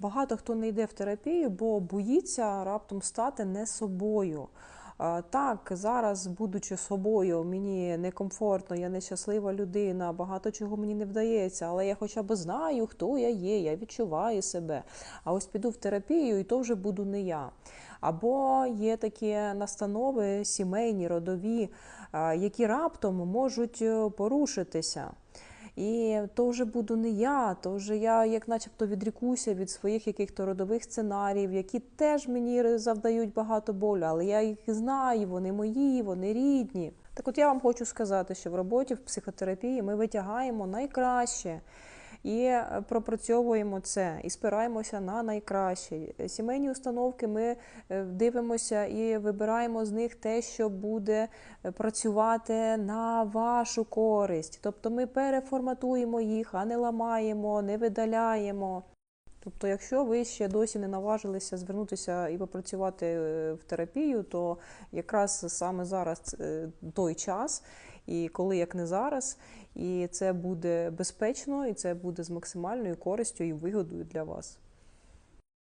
Багато хто не йде в терапію, бо боїться раптом стати не собою. Так, зараз, будучи собою, мені некомфортно, я нещаслива людина, багато чого мені не вдається, але я хоча б знаю, хто я є, я відчуваю себе. А ось піду в терапію, і то вже буду не я. Або є такі настанови сімейні, родові, які раптом можуть е, порушитися. І то вже буду не я, то вже я як начебто відрікуся від своїх яких-то родових сценаріїв, які теж мені завдають багато болю, але я їх знаю, вони мої, вони рідні. Так от я вам хочу сказати, що в роботі в психотерапії ми витягаємо найкраще. І е, пропрацьовуємо це, і спираємося на найкраще. Сімейні установки ми е, дивимося і вибираємо з них те, що буде е, працювати на вашу користь. Тобто ми переформатуємо їх, а не ламаємо, не видаляємо. Тобто, якщо ви ще досі не наважилися звернутися і попрацювати в терапію, то якраз саме зараз той час, і коли як не зараз, і це буде безпечно, і це буде з максимальною користю і вигодою для вас.